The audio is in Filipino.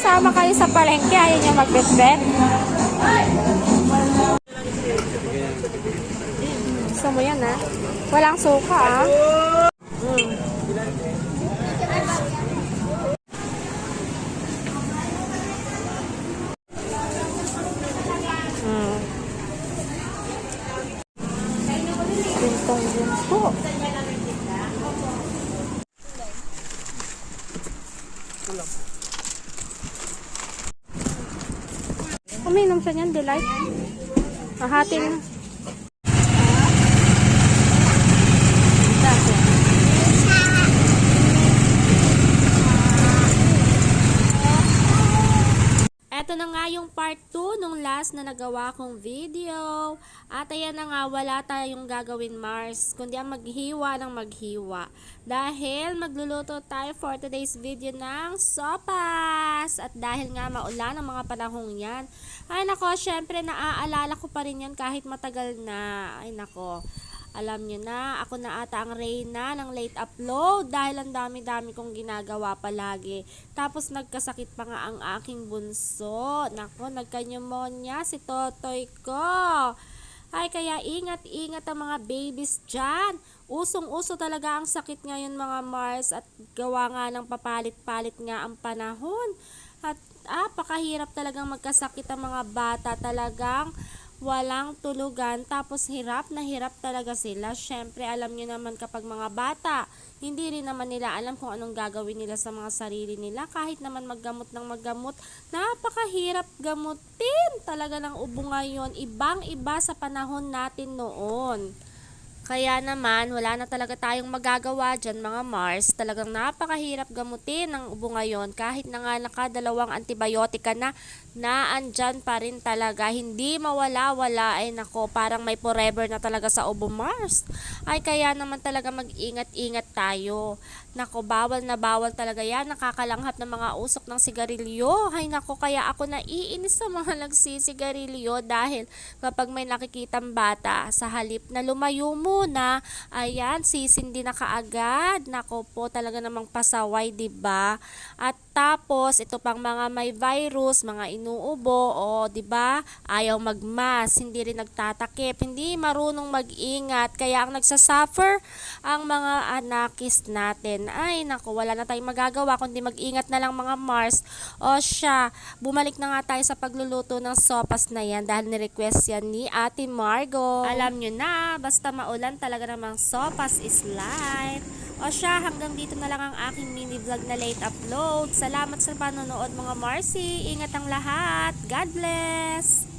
Sama kayo sa palengke, ayaw niyo magbetbet? Gusto mo yan, ha? Walang suka, ah. Mm. Mm. Bintong binto. Uminom siya niyan, Delight. Mahati na. Eto na nga yung part 2 nung last na nagawa kong video. At ayan na nga, wala tayong gagawin Mars, kundi ang maghiwa ng maghiwa. Dahil magluluto tayo for today's video ng sopas. At dahil nga maulan ang mga panahong yan. Ay nako, syempre naaalala ko pa rin yan kahit matagal na. Ay nako. Alam nyo na, ako na ata ang reyna ng late upload dahil ang dami-dami kong ginagawa palagi. Tapos nagkasakit pa nga ang aking bunso. Nako, nagka-pneumonia si Totoy ko. Ay, kaya ingat-ingat ang mga babies dyan. Usong-uso talaga ang sakit ngayon mga Mars at gawa nga ng papalit-palit nga ang panahon. At ah, pakahirap talagang magkasakit ang mga bata talagang walang tulugan tapos hirap na hirap talaga sila. Syempre alam niyo naman kapag mga bata, hindi rin naman nila alam kung anong gagawin nila sa mga sarili nila. Kahit naman maggamot ng maggamot, napakahirap gamutin talaga ng ubo ngayon. Ibang iba sa panahon natin noon. Kaya naman, wala na talaga tayong magagawa dyan mga Mars. Talagang napakahirap gamutin ng ubo ngayon. Kahit na nga nakadalawang antibiotika na, naandyan pa rin talaga. Hindi mawala-wala. Ay nako, parang may forever na talaga sa ubo Mars. Ay kaya naman talaga mag-ingat-ingat tayo. Nako, bawal na bawal talaga yan. Nakakalanghap ng mga usok ng sigarilyo. Ay nako, kaya ako naiinis sa mga nagsisigarilyo dahil kapag may nakikitang bata sa halip na lumayo muna, ayan, sisindi na kaagad. Nako po, talaga namang pasaway, ba? At tapos, ito pang mga may virus, mga inuubo, o 'di ba? Ayaw magmas, hindi rin nagtatakip, hindi marunong mag-ingat, kaya ang nagsasuffer ang mga anakis natin. Ay, nako, wala na tayong magagawa kundi mag-ingat na lang mga Mars. O siya, bumalik na nga tayo sa pagluluto ng sopas na yan dahil ni-request yan ni Ate Margo. Alam nyo na, basta maulan talaga namang sopas is life. O siya, hanggang dito na lang ang aking mini vlog na late upload. Salamat sa panonood mga Marcy. Ingat ang lahat. God bless!